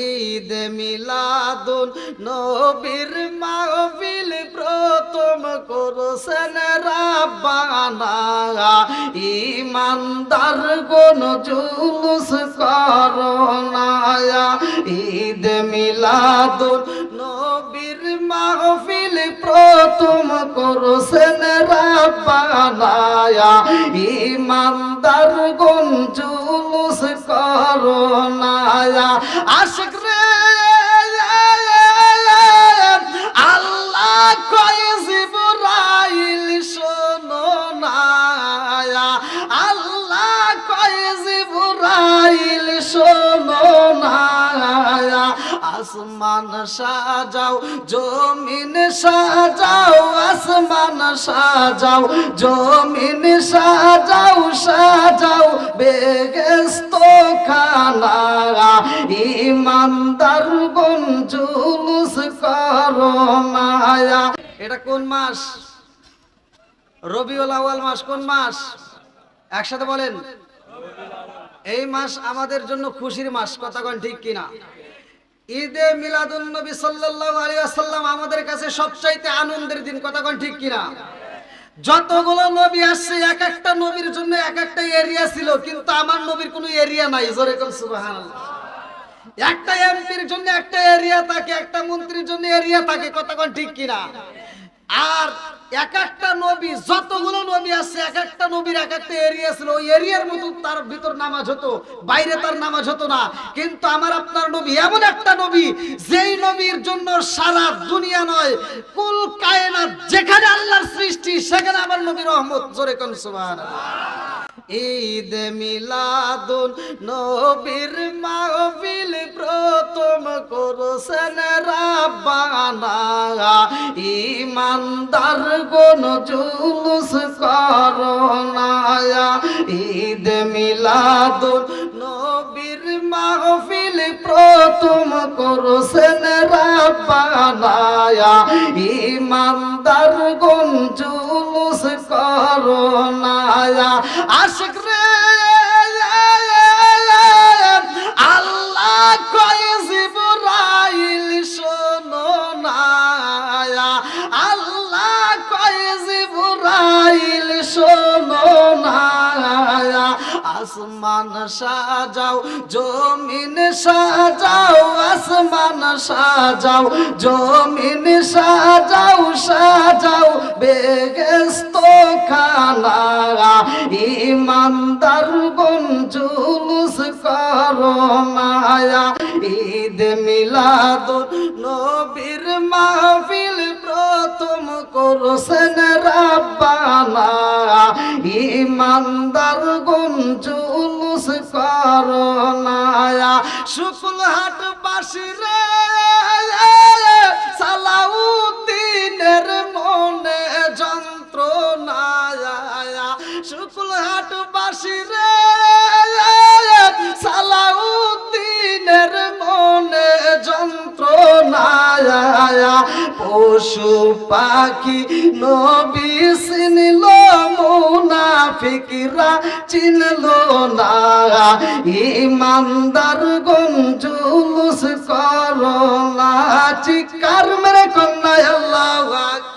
ঈদ মিলাদুন নবীর মাহফিল প্রথম করছেন রাব্বানা। ইমানদার কোন জুলুস করনায়া। ঈদ মিলাদুন নবীর মাহফিল প্রথম করছেন রাব্বানা। ইমানদার কোন জুলুস করনায়া আশিক রে। আল্লাহ কয় জিবরাইল শোনো না, আল্লাহ। কয় জিবরাইল শোনো না আসমান সাজাও, জমিন সাজাও, আসমান সাজাও, জমিন সাজাও সাজাও বেগেস্ত খানা ইমানদার গুন জুলুস করো মায়া। এটা কোন মাস? রবিউল আউয়াল মাস কোন মাস? একসাথে বলেন। এই মাস আমাদের জন্য খুশির মাস কথাগণ ঠিক কিনা? ঈদে মিলাদুল নবী সাল্লাল্লাহু আলাইহি ওয়াসাল্লাম আমাদের কাছে সবচাইতে আনন্দের দিন, কথা কোন ঠিক কিনা? যতগুলো নবী আসছে, এক একটা নবীর জন্য এক একটা এরিয়া ছিল, কিন্তু আমার নবীর কোনো এরিয়া নাই, জোরে কোন সুবহানাল্লাহ। একটা এমপির জন্য একটা এরিয়া থাকে, একটা মন্ত্রীর জন্য এরিয়া থাকে, কথা কোন ঠিক কিনা? আর এক একটা নবী, যতগুলো নবী আছে, এক একটা নবীর এক একটা এরিয়া ছিল। ওই এরিয়ার মতো তার ভিতর নামাজ হতো, বাইরে তার নামাজ হতো না। কিন্তু আমার আপনার নবী এমন একটা নবী, যেই নবীর জন্য সারা দুনিয়া নয়, কুল কায়নাত, যেখানে আল্লাহর সৃষ্টি, সেখানে আমার নবীর রহমত। জোরে কোন, সুবহানাল্লাহ। ঈদ মিলাদুন নবীর মাহফিল প্রথম করছেন রাব্বানা। ইমানদার কোন জুলুস করনায়া ঈদ মিলাদুন মাহফিল প্রথম করছেন রাব্বানা ইমানদার কোন জুলুস করনায়া। রে আল্লাহ আসমান সাজাও, জমিন সাজাও, আসমান সাজাও, জমিন সাজাও সাজাও বেগেস্ত খানা ইমানদার গুন জুলুস করো মায়া। ঈদ মিলাদ নবীর মাহফিল প্রথম করছেন রাব্বানা। ইমানদার গুন জুলুস করো নায়া শুকুল হাট বাসিরে, সালাউদ্দিনের মনে যন্ত্রণায়া। শুকুল হাট বাসিরে যন্ত্রণায়া পশু পাখি, নবী চিনল মুনাফিকরা, চিনল না। ইমানদার গঞ্জুলুস করলা চিকার মেরে কন্যা আল্লাহু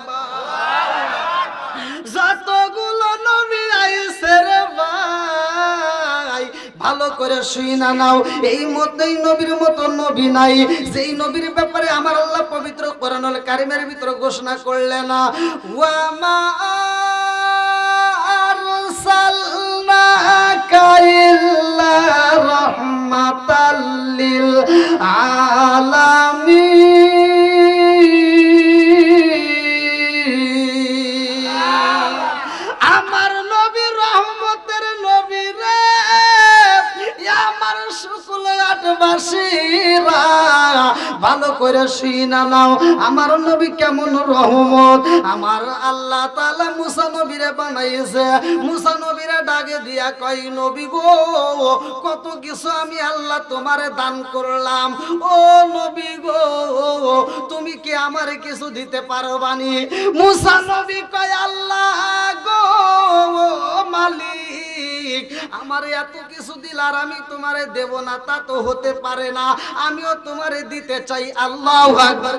করে শুই না নাও। এই মধ্যেই নবীর মতো নবী নাই। যেই নবীর ব্যাপারে আমার আল্লাহ পবিত্র কোরআনুল কারিমের ভিতরে ঘোষণা করলে না ওয়ামা আরসালনাকা ভালো করে শুই না নাও। আমার নবী কেমন রহমত। আমার আল্লাহ তাআলা মুসা নবীরে বানাইছে। মুসা নবীরে ডাকে দিয়া কই নবী গো, কত কিছু আমি আল্লাহ তোমারে দান করলাম। ও নবী গো, তুমি কি আমারে কিছু দিতে পারো বানি মুসা নবী কয়, আল্লাহ গো মালিক, আমার এত কিছু দিল আর আমি তোমারে দেব না, তা তো হতে পারে না। আমিও তোমারে দিতে চাই আল্লাহ আকবার।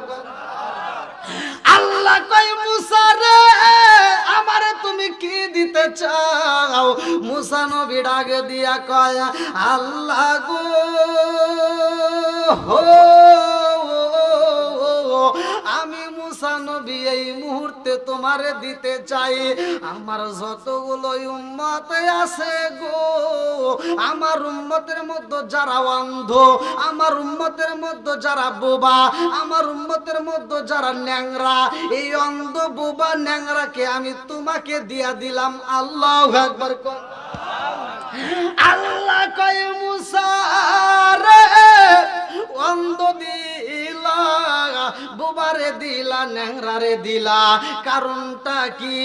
আল্লাহ কই মুসা রে, আমারে তুমি কি দিতে চাও? মুসা নবী ডাক দিয়া কয়, আল্লাহ গো, হো আমি মুসা নবী, এই মুহূর্তে তোমারে দিতে চাই। আমার যতগুলো উম্মত আছে গো, আমার উম্মতের মধ্যে যারা অন্ধ, আমার উম্মতের মধ্যে যারা বোবা, আমার উম্মতের মধ্যে যারা ন্যাংরা, এই অন্ধ বোবা ন্যাংরাকে আমি তোমাকে দিয়া দিলাম। আল্লাহ একবার আল্লাহ কয়, মুসা রে, অন্ধ দিলা দিলা, ন্যাংরারে দিলা। কারণটা কি?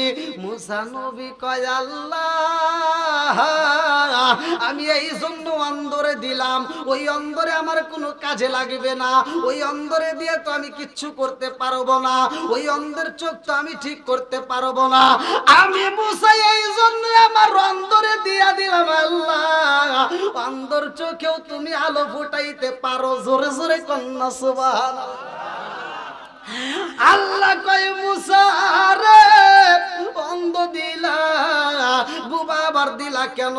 মুসা নবী কয়, আল্লাহ, আমি এই জন্য অন্দরে দিলাম। ওই অন্দরে আমার কোনো কাজে লাগবে না। ওই অন্দরে দিয়ে তো আমি কিচ্ছু করতে পারব না। ওই অন্ধের চোখ তো আমি ঠিক করতে পারব না। আমি মুসাই এই জন্য আমার অন্দরে দিয়া দিলাম, আল্লাহ। অন্দর চোখেও তুমি আলো ফুটাইতে পারো। জোরে জোরে কন্যা সুবাহ আল্লাহ কয় মুসারে বন্ধ দিলা, বুবা দিলা কেন?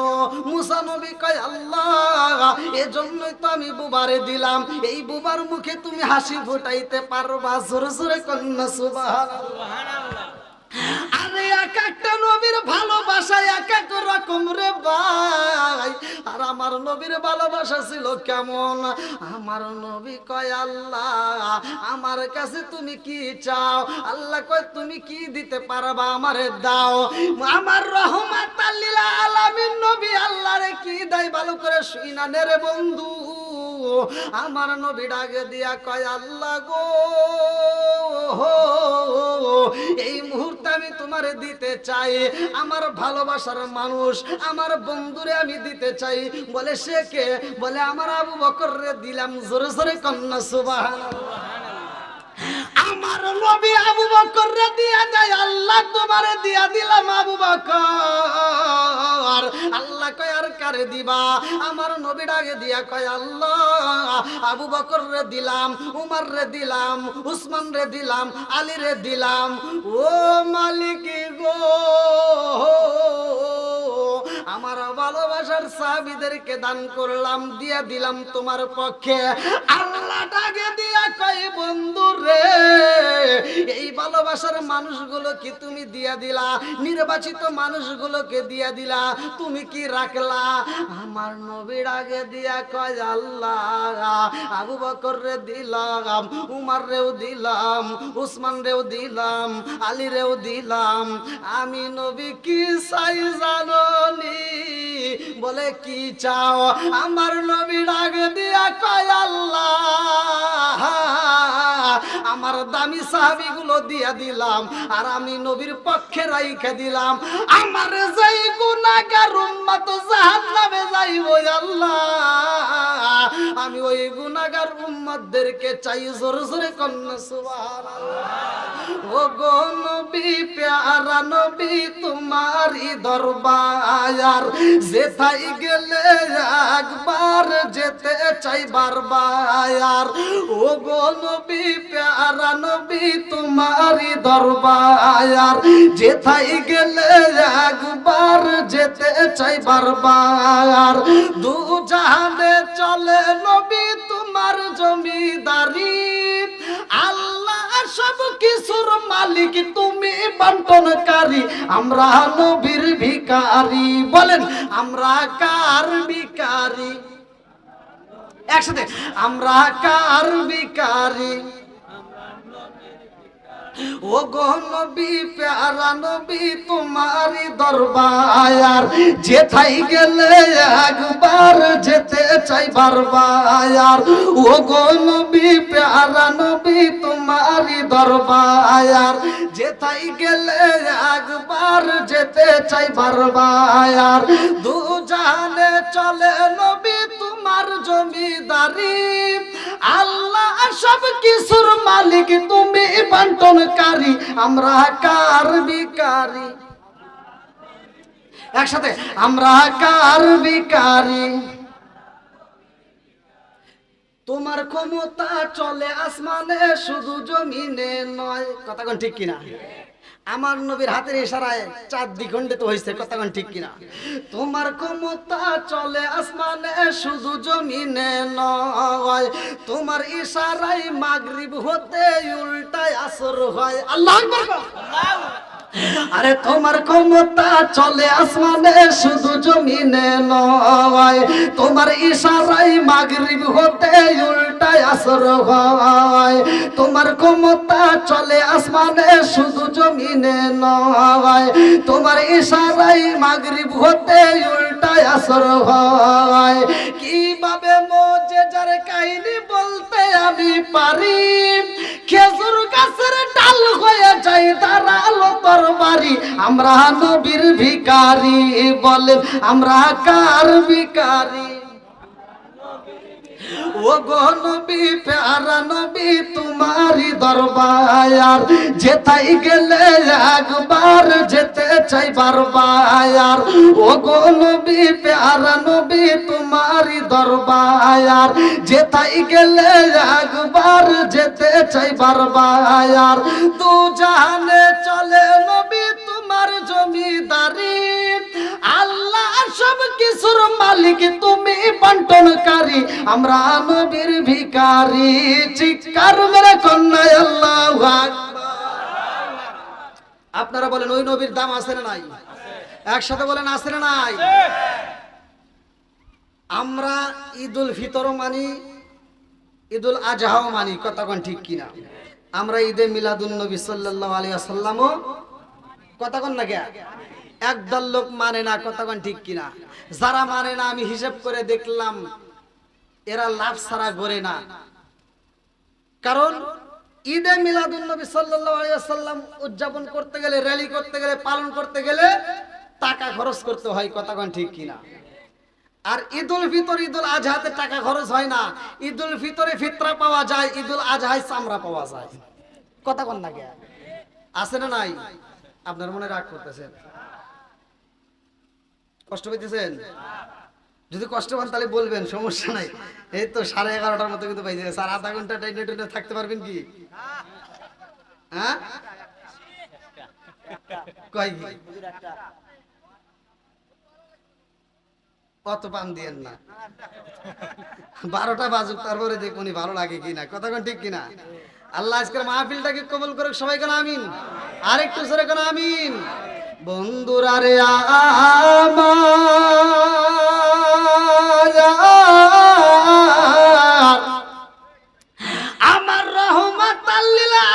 মুসা নবী কয়, আল্লাহ, এজন্যই তো আমি বুবারে দিলাম। এই বুবার মুখে তুমি হাসি ফুটাইতে পারবা, জোরে জোরে কন্যা, সুবহানাল্লাহ। আরে এক একটা নবীর ভালোবাসা এক এক রকম রে ভাই। আর আমার নবীর ভালোবাসা ছিল কেমন? আমার নবী কয়, আল্লাহ, আমার কাছে তুমি কি চাও? আল্লাহ কয়, তুমি কি দিতে পারবা আমারে দাও? আমার রহমাত আল্লিল আলামিন নবী আল্লাহরে কি দেয়? ভালো করে শুই নে রে বন্ধু। আমার নবী ডাকে দিয়া কয়, আল্লাহ গো এই মুহূর্তে আমি তোমারে দিতে চাই। আমার ভালোবাসার মানুষ, আমার বন্ধুরে আমি দিতে চাই। বলে সে কে? বলে আমার আবু বকর দিলাম, জোরে জোরে কন্যা সুবাহ আমার নবী আবু বকর দিয়া যায়, আল্লাহ তোমারে দিয়া দিলাম আবু বকর। আল্লাহ কয়, আর কারে দিবা? আমার নবী ডাকে দিয়া কয়, আল্লাহ, আবু বকর রে দিলাম উমর রে দিলাম উসমান রে দিলাম আলী রে দিলাম। ও মালিক গো আমার ভালোবাসার সাহাবিদেরকে দান করলাম, দিয়ে দিলাম তোমার পক্ষে। আল্লাহ ডাকে দিয়া কই বন্ধু রে, এই ভালোবাসার মানুষগুলো কি তুমি দিয়া দিলা, নির্বাচিত মানুষগুলোকে দিয়া দিলা, তুমি কি রাখলা? আমার নবীর আগে দিয়া কয়, আল্লাহ, আবু বকর রে দিলাম উমার রেও দিলাম উসমান রেও দিলাম আলী রেও দিলাম। আমি নবী কি চাই জাননি? বলে কি চাও? আমার নবী ডাক দিয়া কয় আল্লাহ। আমার দামি সাহাবি গুলো দিয়া দিলাম, আর আমি নবীর পক্ষে রাইখে দিলাম। আমার যেই গুনাহগার উম্মত জাহান্নামে যাইব আল্লাহ। আমি ওই গুনাহগার উম্মতদেরকে চাই জোরে জোরে কন্যা, সুবহানাল্লাহ। ও গো নবী, প্যারা নবী, তোমারি দরবার যেথাই গেলে একবার যেতে চাই বারবার। ও গো নবী প্যারা নবী তোমারি দরবার যেথাই গেলে একবার যেতে চাই বারবার। দু জাহানে চলে নবী, তোমার জমিদারি। আল্লাহ সব কিছুর মালিক, তুমি বন্টনকারী। আমরা নবীর ভিকারি বলেন, আমরা কার ভিকারি একসাথে, আমরা কার ভিকারি ও গো নবী, প্যারা নবী তোমারি দরবার যেথাই গেলে একবার যেতে চাই বারবার ও গো নবী, প্যারা নবী তোমারি দরবার যেথাই গেলে একবার যেতে চাই বারবার দু জানে চলে নবী, তোমার জমিদারি। আল্লাহ সব কিছুর মালিক, তুমি বন্টনকারী আমরা কার বিকারি একসাথে, আমরা কার বিকারি তোমার ক্ষমতা চলে আসমানে, শুধু জমিনে নয়। কথা কোন ঠিক কিনা? আমার নবীর হাতের ইশারায় চার দ্বিখণ্ডিত হয়েছে কথা কোন ঠিক কিনা? তোমার ক্ষমতা চলে আসমানে, শুধু জমিনে নয়। তোমার ইশারায় মাগরিব হতে উল্টায় আসর হয়। আল্লাহ। আরে তোমার ক্ষমতা চলে আসমানে, শুধু জমিনে নয়। তোমার ইশারাই মাগরিব হতে উল্টায় আসর হয়। তোমার ক্ষমতা চলে আসমানে, শুধু জমিনে নয়। তোমার ইশারাই মাগরিব হতে উল্টায় আসর হয়। কীভাবে মোজে যার কাহিনী বলতে আমি পারি? খেজুর গাছের ডাল হয়ে যাই দাঁড়াল তরবারি আমরা নবীর ভিকারি বলেন আমরা কার ভিকারি ও গো নবী, প্যারা নবী, তোমারি দরবার যেতাই গেলে একবার যেতে চাই বারবার ও গো নবী, প্যারা নবী, তোমারি দরবার যেতাই গেলে একবার যেতে চাই বারবার দু জাহানে চলে নবী, তোমার জমিদারি, আল্লাহ সব কিছুর মালিক তুমি বন্টনকারী, আমরা নবীর ভিকারি চিৎকার মেরে কন্যায় আল্লাহ আপনারা বলেন, ওই নবীর দাম আছে না নাই? একসাথে বলেন, আছে না নাই? আমরা ঈদুল ফিতরও মানি, ঈদুল আজহাও মানি কতক্ষণ ঠিক কিনা? আমরা ঈদে মিলাদুল নবী সাল্লাল্লাহু আলাইহি ওয়াসাল্লামও কতক্ষণ না কে? একদল লোক মানে না কতক্ষণ ঠিক কিনা? যারা মানে না, আমি হিসাব করে দেখলাম, এরা লাভ ছাড়া গড়ে না। কারণ ঈদে মিলাদুল নবী ওয়াসাল্লাম উদযাপন করতে গেলে র্যালি করতে গেলে, পালন করতে গেলে টাকা খরচ করতে হয় কতক্ষণ ঠিক কিনা? আর ঈদুল ফিতর, ঈদুল আজহাতে টাকা খরচ হয় না। ঈদুল ফিতরে ফিতরা পাওয়া যায়, ঈদুল আজহায় চামড়া পাওয়া যায়। কথা কন না গে আছে না নাই? আপনার মনে রাগ করতেছেন? কষ্ট পেতেছেন যদি কষ্ট পান তাহলে বলবেন, সমস্যা নাই। এই তো সাড়ে এগারোটার মতো কিন্তু পাইছে স্যার, আধা ঘণ্টা টেনে টেনে থাকতে পারবেন কি? হ্যাঁ? কয় কি? অত পান দিয়েন না। বারোটা বাজুক, তারপরে ভালো লাগে কিনা। ঠিক আল্লাহ আজকের মাহফিলটাকে করুক সবাই কেন আমিন? আরেকটু সরে কেন আমিন? বন্ধুরা রে আমার। আমার রহমত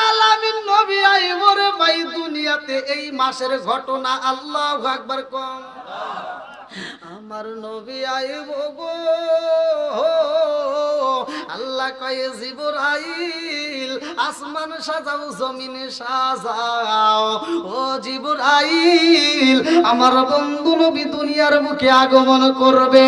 আলামিন নবী আইব রে ভাই দুনিয়াতে এই মাসের ঘটনা আল্লাহ আকবার কম। আমার নবী আইব গো। আল্লাহ কয়ে, জিবুরাইল, আসমান সাজাও, জমিন সাজাও। ও জিবুরাইল, আমার বন্ধু নবী দুনিয়ার মুখে আগমন করবে।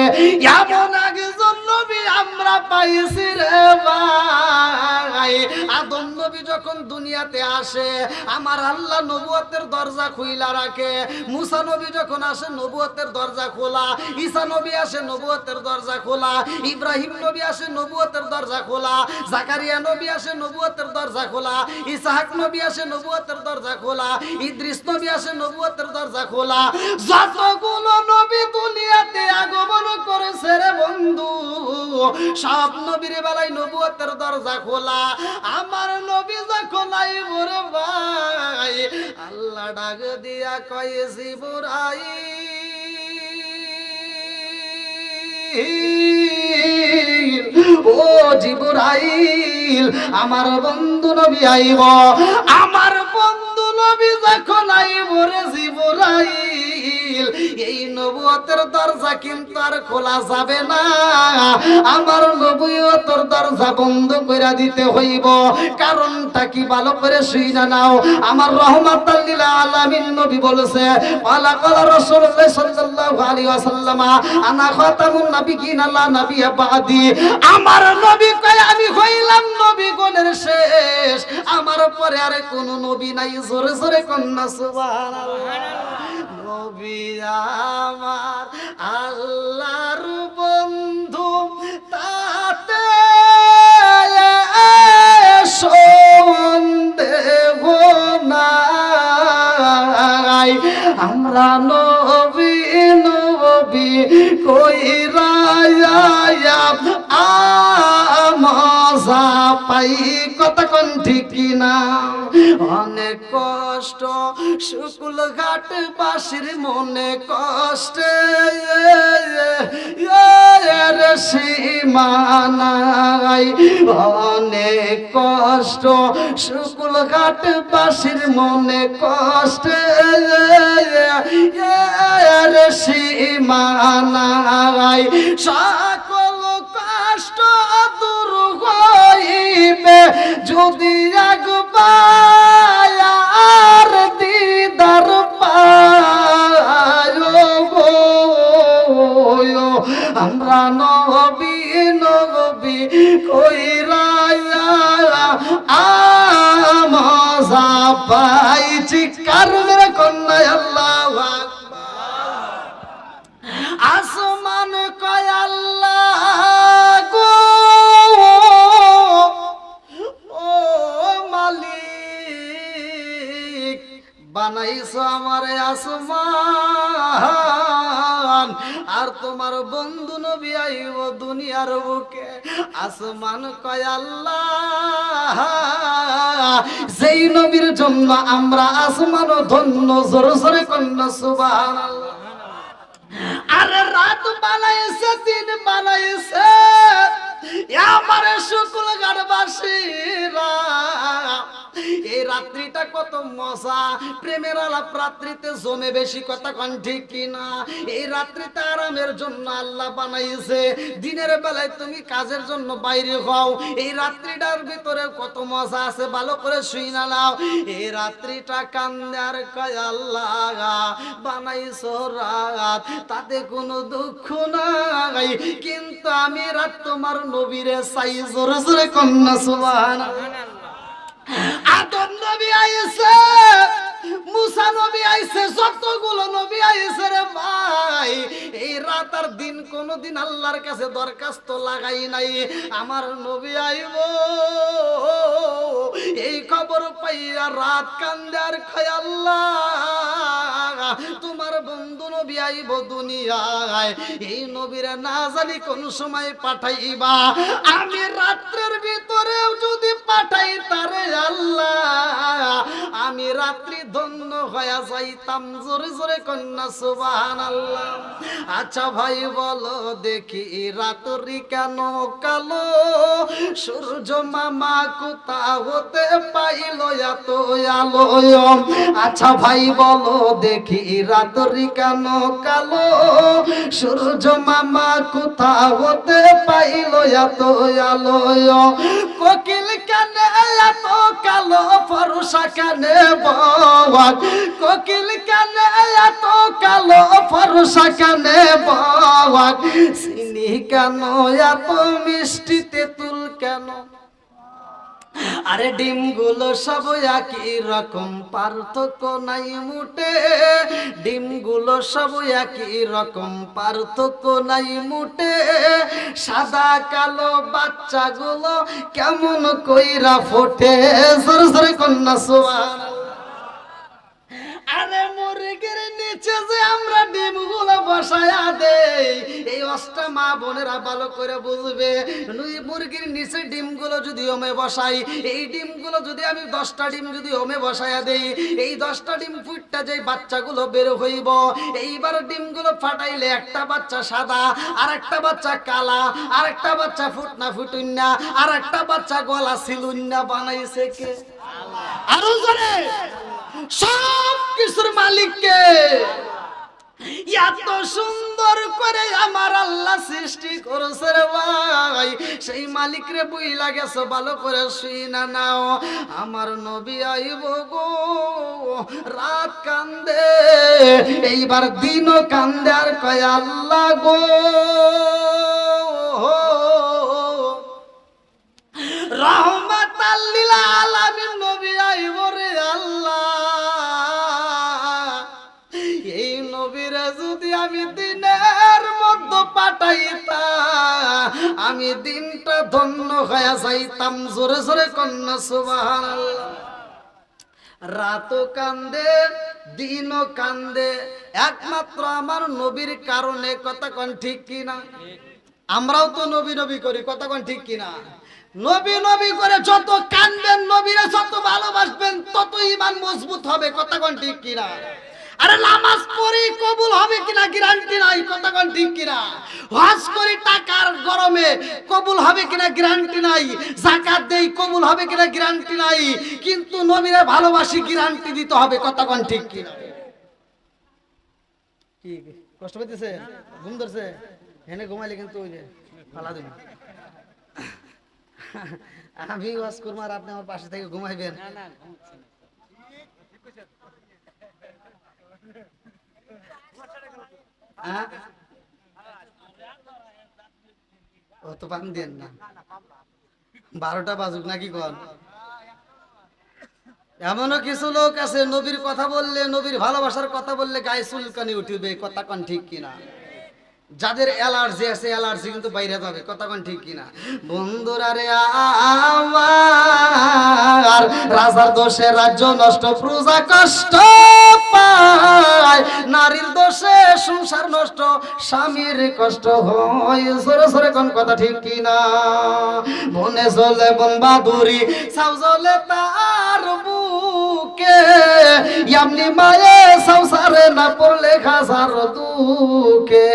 এমন একজন নবী আমরা পাইছি রে ভাই। আদম নবী যখন দুনিয়াতে আসে, আমার আল্লাহ নবুয়তের দরজা খুইলা রাখে। মুসা নবী যখন আসে, নবুয়তের দরজা খোলা। ঈসা নবী আসে, নবুয়তের দরজা খোলা। ইব্রাহিম নবী আসে, নবুয়তের দরজা খোলা। জাকারিয়া নবী আসে, নবুয়তের দরজা খোলা। ইসাহাক নবী আসে, নবুয়তের দরজা খোলা। ইদ্রিস নবী আসে, নবুয়তের দরজা খোলা। যতগুলো নবী দুনিয়াতে আগমন করেছে রে বন্ধু সব নবীর বেলায় নবুয়তের দরজা খোলা। আমার নবী যখন আইব রে ভাই, আল্লাহ ডাক দিয়া কয়ে জিবরাই ও জিবরাইল, আমার বন্ধু নবী আইব। আমার বন্ধু নবী যখন আইব রে জিবরাইল এই নবুয়তের দরজা কিন্তু আর খোলা যাবে না। আমার নবুয়তের দরজা বন্ধ করে দিতে হইব। কারণটা কি ভালো করে শুই নাও? আমার রহমত আলামিন নবী বলেছে ওয়ালা কালা রাসূলুল্লাহ সাল্লাল্লাহু আলাইহি ওয়াসাল্লাম, আনা খাতামুন নাবিয়িন আল্লাহ নবী বাদি। আমার নবী কয়, আমি হইলাম নবী গণের শেষ। আমার পরে আরে কোন নবী নাই। জোরে জোরে কন্যা সুবান নবী আমার আল্লাহর বন্ধু তাতে সন্দেহ আমরা নবী নবী কইরা মজা পাই কতক্ষণ ঠিক না অনেক কষ্ট শুকুল ঘাট বাসির মনে কষ্ট। সীমানাই অনেক কষ্ট শুকুল ঘাট বাসির মনে কষ্ট। সীমানাই সকল হইবে যদি একবার দিদার আমরা নবী নবী কইরা আমজা পাইছি। কারণের কন্যা তোমার বন্ধু নবী আইব দুনিয়ার বুকে। আসমান কয় আল্লাহ সেই নবীর জন্য আমরা আসমান ধন্য, জোরে জোরে কন্যা সুবাহ আরে রাত বানাইছে, দিন বানাইছে। আমার শুকুল গাড়বাসীরা এই রাত্রিটা কত মজা। প্রেমের আলাপ রাত্রিতে জমে বেশি কথা কন ঠিক কিনা। এই রাত্রিতে আরামের জন্য আল্লাহ বানাইছে। দিনের বেলায় তুমি কাজের জন্য বাইরে হও। এই রাত্রিটার ভিতরে কত মজা আছে, ভালো করে শুই না নাও। এই রাত্রিটা কান্দে আর কয়, আল্লাহ, বানাইছো রাত। তাতে কোনো দুঃখ নাই। কিন্তু আমি রাত তোমার নবীরে চাই, জোরে কন্যা সুবান আদম নবী আইছে, মুসা নবী আইছে, যতগুলো নবী আইছে রে ভাই, এই রাত আর দিন কোনদিন আল্লাহর কাছে দরখাস্ত লাগাই নাই। আমার নবী আইব, এই খবর পাইয়া রাত কান্দে আর খায় আল্লাহ তোমার বন্ধু নবী আইব দুনিয়ায়। এই নবীরে না জানি কোন সময় পাঠাইবা। আমি রাত্রের ভিতরেও যদি পাঠাই তারে আল্লাহ। আমি রাত্রি ধন্য হয়ে যাইতাম, জোরে জোরে কন্যা সুবাহান আল্লাহ আচ্ছা ভাই, বলো দেখি, রাত্রি কেন কালো? সূর্য মামা কোথা হতে পাইল এত আলো আচ্ছা ভাই, বলো দেখি রাত্রি কেন কালো? সূর্য মামা কোথা হতে পাইল এত আলো কোকিল কেন এত কালো, ফরসা কেন বাবাক কোকিল কেন এত কালো, ফরসা কেন বাবাক চিনি কেন, এত মিষ্টি তেঁতুল কেন? আরে ডিমগুলো সব একই রকম, পার্থক্য নাই মুটে। ডিমগুলো সব একই রকম, পার্থক্য নাই মুটে। সাদা কালো বাচ্চাগুলো কেমন কইরা ফোটে? সরে সরে কন্যা সোয়ার আরে মুরগির নিচে যে আমরা ডিমগুলো বসায়া দেই। এই অষ্টা মা বোনেরা ভালো করে বুঝবে। নুই মুরগির নিচে ডিমগুলো যদি ওমে বসাই, এই ডিমগুলো যদি আমি দশটা ডিম যদি ওমে বসায়া দেই, এই দশটা ডিম ফুটটা যে বাচ্চাগুলো বের হইব, এইবার ডিমগুলো ফাটাইলে একটা বাচ্চা সাদা আর একটা বাচ্চা কালা আর একটা বাচ্চা ফুটনা ফুটুন্না আর একটা বাচ্চা গলা সিলুন্না বানাইছে কে? আরও জোরে! সব কিছুর মালিককে। এত সুন্দর করে আমার আল্লাহ সৃষ্টি করেছে রে ভাই। সেই মালিক রে বই লাগেছে ভালো করে শুই না নাও। আমার নবী আইব গো, রাত কান্দে, এইবার দিনও কান্দে আর কয় আল্লাহ গো। রহমাত আল্লিল আমি দিনটা ধন্য হয়ে যাইতাম, জোরে জোরে কন্যা, সুবহানাল্লাহ। রাতও কান্দে, দিনও কান্দে, একমাত্র আমার নবীর কারণে, কথা কন ঠিক কিনা? আমরাও তো নবী নবী করি, কথা কন ঠিক কিনা? নবী নবী করে যত কানবেন, নবীরা যত ভালোবাসবেন, তত ইমান মজবুত হবে, কথা কন ঠিক কিনা? আরে নামাজ পড়ি, কবুল হবে কিনা গ্যারান্টি নাই কথা কোন ঠিক কিনা? হজ করি টাকার গরমে, কবুল হবে কিনা গ্যারান্টি নাই? জাকাত দেই, কবুল হবে কিনা গ্যারান্টি নাই? কিন্তু নবীরা ভালোবাসি গ্যারান্টি দিতে হবে কথা কোন ঠিক কিনা? কি, কষ্ট পেতেছে ঘুম ধরছে? হেনে ঘুমাইলে কিন্তু ওই যে ফালা দিন আমি ওয়াজ করব আর আপনি আমার পাশে থেকে ঘুমাইবেন। হ্যাঁ? ও না। বারোটা বাজুক নাকি কন? এমনও কিছু লোক আছে, নবীর কথা বললে, নবীর ভালোবাসার কথা বললে গায়ে চুলকানি উঠবে, কথা কন ঠিক কিনা? যাদের অ্যালার্জি আছে, অ্যালার্জি কিন্তু বাইরে যাবে, কথা কন ঠিক কিনা? বন্ধুরা রে আমার, রাজার দোষে রাজ্য নষ্ট, প্রজা কষ্ট পায়। নারীর দোষে সংসার নষ্ট, স্বামীর কষ্ট হয়। সরে সরে কোন কথা ঠিক কিনা? বনে চলে বন বাদুরি সাউ জলে তার বুকে। এমনি মায়ে সংসারে না পড়লে খাসার দুকে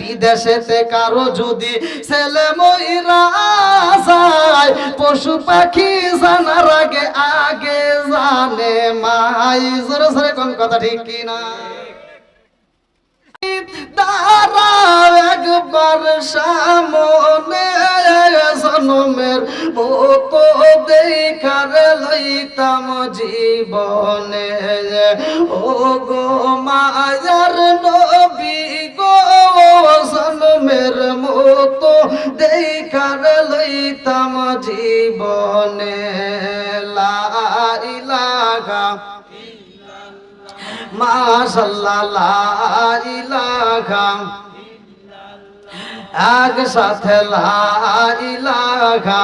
বিদেশেতে কারও যদি ছেলে ময়রা যায়, পশু পাখি জানার আগে আগে জানে মাই। জোরে জোরে কোন কথা ঠিক কিনা? লইতাম জীবনে। ও গো মায়ার নবী গো দেখার লইতাম জীবনে। লা ইলাহা মাশাল্লাহ ইলাহা। এক সাথে লা ইলাহা।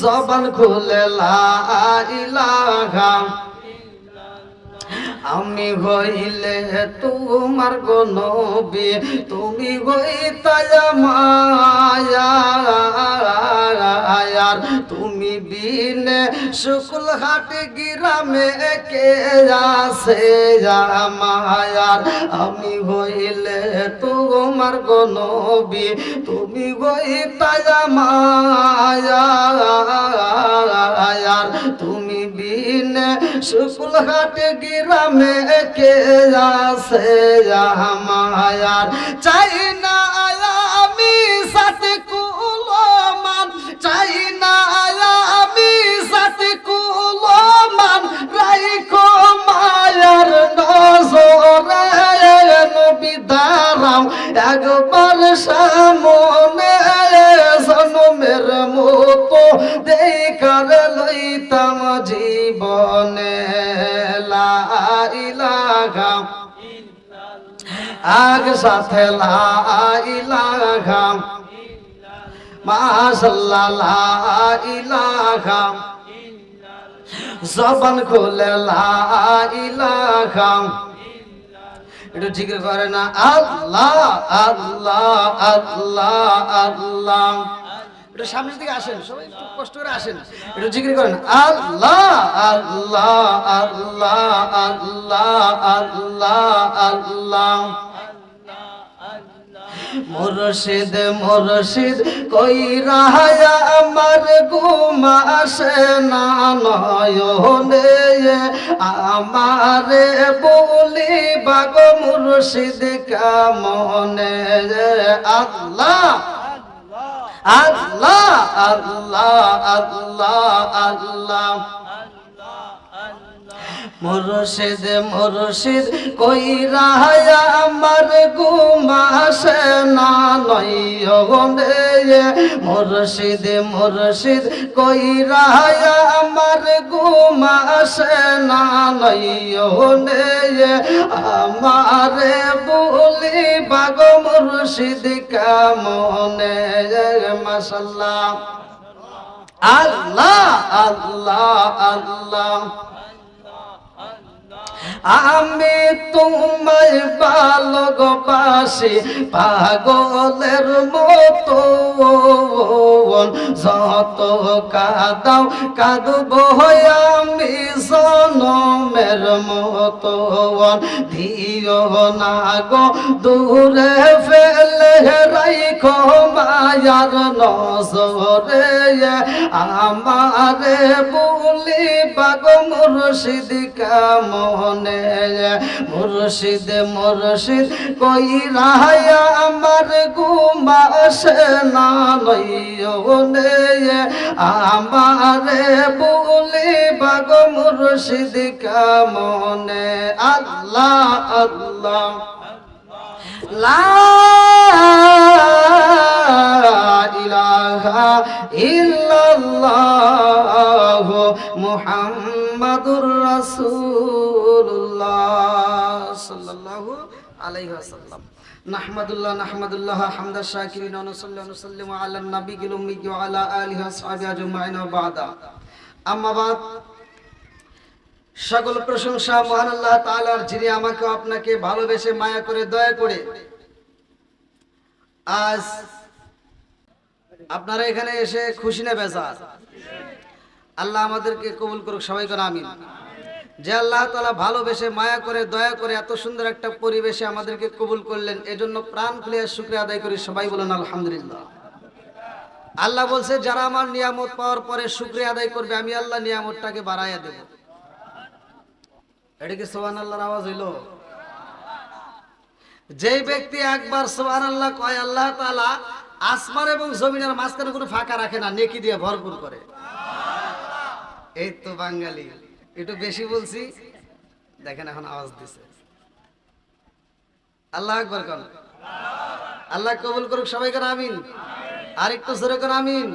জবান খুলে লা ইলাহা। আমি হইলে তোমার গো নবী তুমি হইতায় মায়ার। তুমি বিনে শুকুল হাট গিরামে কে আছে মায়ার। আমি হইলে তোমার গো নবী তুমি হইতায় মায়ার। বিনে শুকুল হাট গিরামে কে আছে মায়ার চাই না আমি সাথে কুলমান চাই না আমি সাথে কুলমান রাইখো মায়ার নজরে নবী দাঁড়াও একবার সামনে জনমের মতো জীবনে লা ইলাহা আগ সাথে লা ইলাহা মাশাল্লাহ লা জবান খুলে জিকির করে না, আল্লাহ আল্লাহ আল্লাহ আল্লাহ। একটু সামনের দিকে আসেন, সবাই একটু কষ্ট করে আসেন। একটু জিকির করেন, আল্লাহ আল্লাহ আল্লাহ আল্লাহ আল্লাহ আল্লাহ। মুর্শিদ মুর্শিদ কই রাহায়া আমার ঘুমাসে না, নয়নে আমারে বলি বাগ মুর্শিদ, কামনে Allah. Allah Allah Allah Allah. মুরশিদ মুরশিদ কই রাহায় আমার গুমাসে না নয় নয়নে মুর্শিদ মুর্শিদ কই রাহায়া আমার গুমাসে না নয়নে আমারে বলি বাগ মুর্শিদ, কামনে মাসাল্লাহ আল্লাহ আল্লাহ আল্লাহ। আমি তোমায় ভালোবাসি, পাগলের মতো। যত কাদাও, কাঁদব আমি সনমের মতো। দিও না গো, দূরে ফেলে রাইখো মায়ার নজরে। আমারে বলি, বাগ মুর্শিদ, কামনে মুর্শিদ মুর্শিদ কই রাহায়া আমার গুমাসে না নইনে আমারে বলি বাগ মুর্শিদ কামনে? আল্লাহ আল্লাহ। লা মুহাম্মাদুর নাহমাদুল্লাহ নাহমাদুল্লাহ হামদা শাকিরিন ওয়া নুসাল্লি ওয়া নুসাল্লিমু আলা আলা বাদা, সকল প্রশংসা মহান আল্লাহ তাআলার যিনি আমাকে আপনাকে ভালোবেসে মায়া করে, দয়া করে আজ আপনারা এখানে এসে খুশি না বেজার? আল্লাহ আমাদেরকে কবুল করুক, সবাই করে আমিন। যে আল্লাহ তালা ভালোবেসে, মায়া করে, দয়া করে এত সুন্দর একটা পরিবেশে আমাদেরকে কবুল করলেন, এজন্য প্রাণ খুলে শুক্রিয়া আদায় করি, সবাই বলেন আলহামদুলিল্লাহ। আল্লাহ বলছে, যারা আমার নিয়ামত পাওয়ার পরে শুক্রিয়া আদায় করবে, আমি আল্লাহ নিয়ামতটাকে বাড়াইয়া দেব। এটা কি সোহান আল্লাহর আওয়াজ হইল? যেই ব্যক্তি একবার সোহান আল্লাহ কয়, আল্লাহ তালা আসমান এবং জমিনের মাঝখানে কোনো ফাঁকা রাখে না, নেকি দিয়ে ভরপুর করে। এই তো বাঙালি। একটু বেশি বলছি, দেখেন এখন আওয়াজ দিছে। আল্লাহ একবার কন। আল্লাহ কবুল করুক সবাই করে আমিন। আর একটু জোরে করে আমিন।